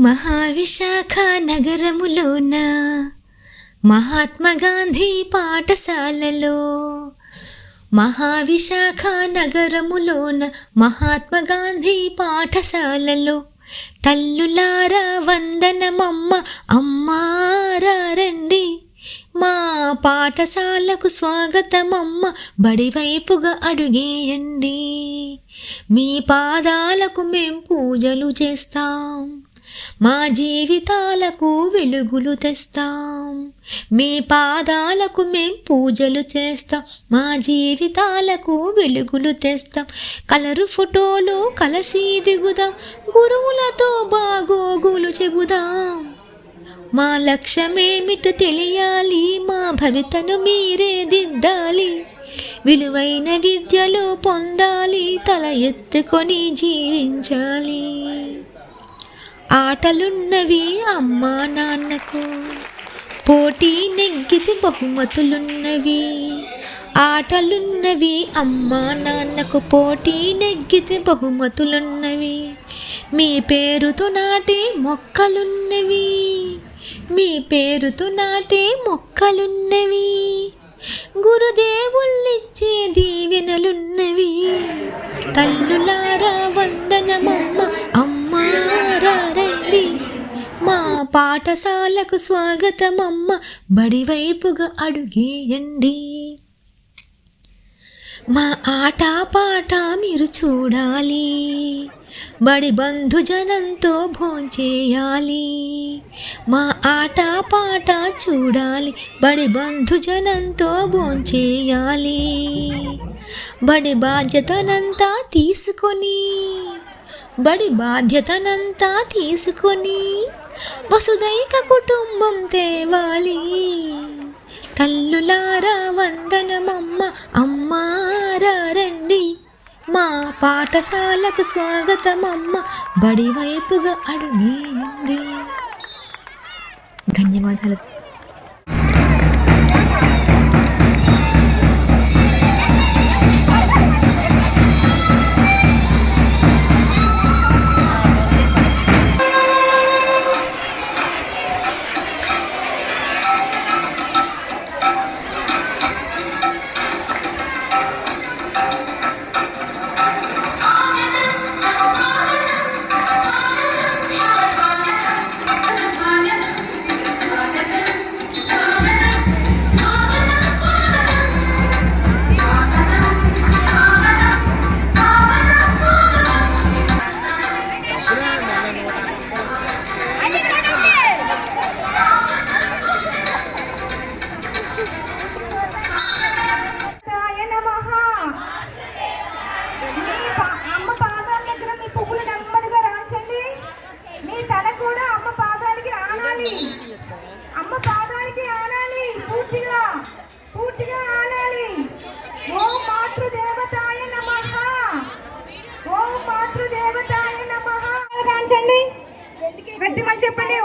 మహావిశాఖ నగరములోన మహాత్మా గాంధీ పాఠశాలలో మహావిశాఖ నగరములోన మహాత్మా గాంధీ పాఠశాలలో తల్లులారా వందనమమ్మ అమ్మారా రండి మా పాఠశాలకు స్వాగతమమ్మ బడివైపుగా అడుగేయండి. మీ పాదాలకు మేం పూజలు చేస్తాం. మా జీవితాలకు వెలుగులు తెస్తాం. మీ పాదాలకు మేం పూజలు చేస్తాం. మా జీవితాలకు వెలుగులు తెస్తాం. కలరు ఫోటోలు కలసి దిగుదాం. గురువులతో బాగోగులు చెబుదాం. మా లక్ష్యమేమిటో తెలియాలి. మా భవితను మీరే దిద్దాలి. విలువైన విద్యలో పొందాలి. తల ఎత్తుకొని జీవించాలి. ఆటలున్నవి అమ్మా నాన్నకు. పోటీ నెగ్గితే బహుమతులున్నవి. ఆటలున్నవి అమ్మా నాన్నకు పోటీ నెగ్గితే బహుమతులున్నవి. మీ పేరుతో నాటే మొక్కలున్నవి. మీ పేరుతో నాటే మొక్కలున్నవి. గురుదేవుళ్ళిచ్చే దీవెనలున్నవి. తల్లులారా వందనమమ్మ అమ్మ రండి మా పాఠశాలకు స్వాగతమమ్మ. బడివైపుగా అడుగేయండి. మా ఆట పాట మీరు చూడాలి. బడి బంధుజనంతో భోంచేయాలి. మా ఆట పాట చూడాలి. బడి బంధుజనంతో భోంచేయాలి. బడి బాధ్యతనంతా తీసుకొని బడి బాధ్యతనంతా తీసుకొని వసుదైక కుటుంబం తేవాలి. తల్లులారా వందనమమ్మ అమ్మారా రండి. మా పాఠశాలకు స్వాగతమమ్మ బడి వైపుగా అడుగేయండి. ధన్యవాదాలు. చెప్పండి.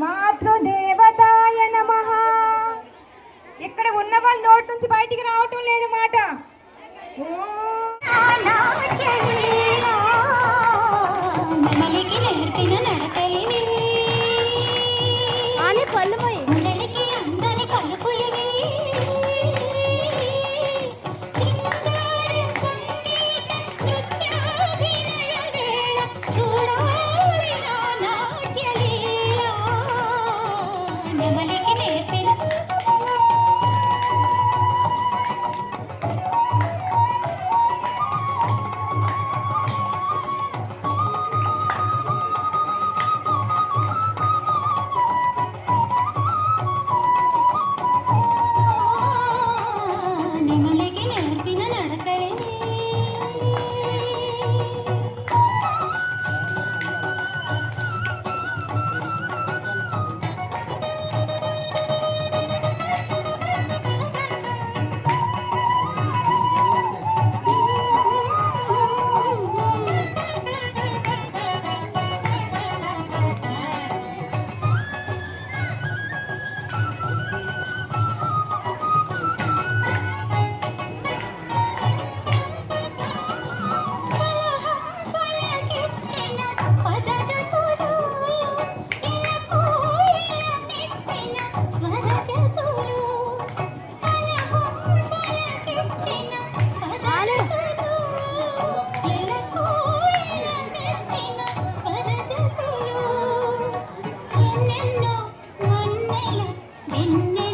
మాతృదేవతాయ నమ. ఇక్కడ ఉన్న వాళ్ళ నోటి నుంచి బయటికి రావటం లేదు మాట. ఓ 你们。വെണ്ണ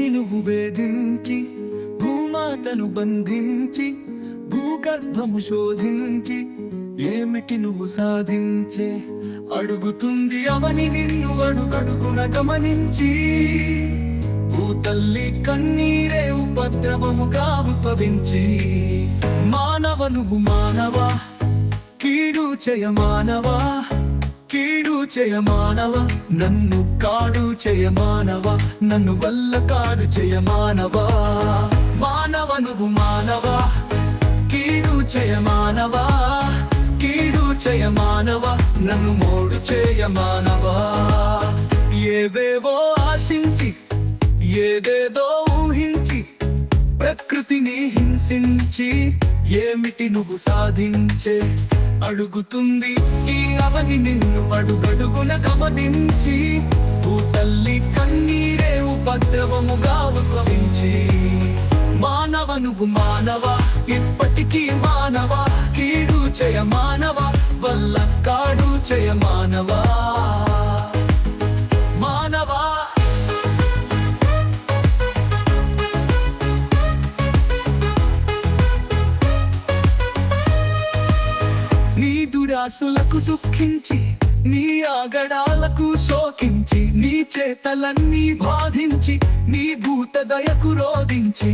భూమిని నువ్వు వేధించి భూమాతను బంధించి భూగర్భము శోధించి ఏమిటి నువ్వు సాధించే? అడుగుతుంది అవని నిన్ను అడుగడుగున గమనించి. భూతల్లి కన్నీరే ఉపద్రవముగా ఉద్భవించి మానవ నువ్వు మానవా కీడు చేయ మానవా కీడు చేయ మానవ నన్ను కాడు చేయ మానవ నన్ను వల్ల కాడు చేయ మానవా. మానవ నువ్వు మానవ కీడు చేయ మానవా కీడు చేయ మానవ నన్ను మోడు చేయ మానవా. ఏవేవో ఆశించి ఏదేదో ప్రకృతిని హింసించి ఏమిటి నువ్వు సాధించే? అడుగుతుంది ఈ అవని నిన్ను అడుగడుగున గమనించి తల్లి కన్నీరే ఉపద్రవముగా ఉద్భవించి. మానవ నువ్వు మానవ ఇప్పటికీ మానవ కీడు చేయ మానవ వల్ల కాడు చేయ మానవా దురాసులకు దుఃఖించి నీ ఆగడాలకు శోకించి నీ చేతలన్నీ బాధించి నీ భూత దయకు రోధించి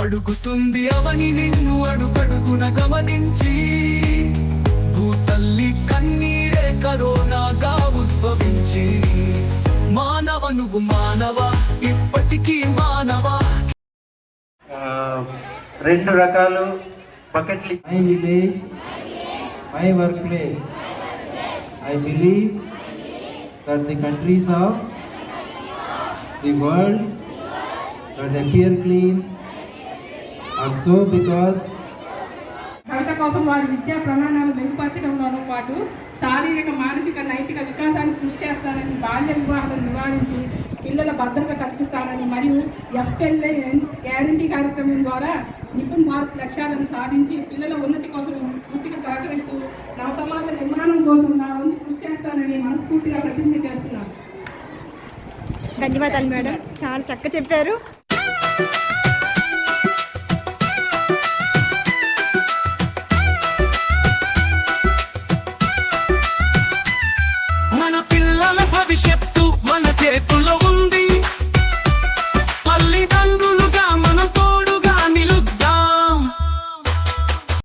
అడుగుతుంది అవని నిన్ను అడుగడుగున గమనించి. భూతల్లి కన్నీరే కరోనాగా ఉద్భవించి మానవ నువ్వు మానవ ఇప్పటికీ మానవ. రెండు రకాలు బకెట్లు my work place workplace. I believe that the countries of the world that appear clean are so because కవిత కోసం వారి విద్యా ప్రమాణాలు మెరుగుపరచడంలోనూ పాటు శారీరక మానసిక నైతిక వికాసాన్ని కృషి చేస్తానని బాల్య వివాహాలను నివారించి పిల్లల భద్రత కల్పిస్తానని మరియు ఎఫ్ఎల్ఏ గ్యారంటీ కార్యక్రమం ద్వారా నిపుణ్ భారత్ లక్ష్యాలను సాధించి పిల్లల ఉన్నతి కోసం పూర్తిగా సహకరిస్తూ నా సమాజ నిర్మాణం కోసం నా వంతు కృషి చేస్తానని మనస్ఫూర్తిగా ప్రతిజ్ఞ చేస్తున్నాను. ధన్యవాదాలు మేడం. చాలా చక్కగా చెప్పారు.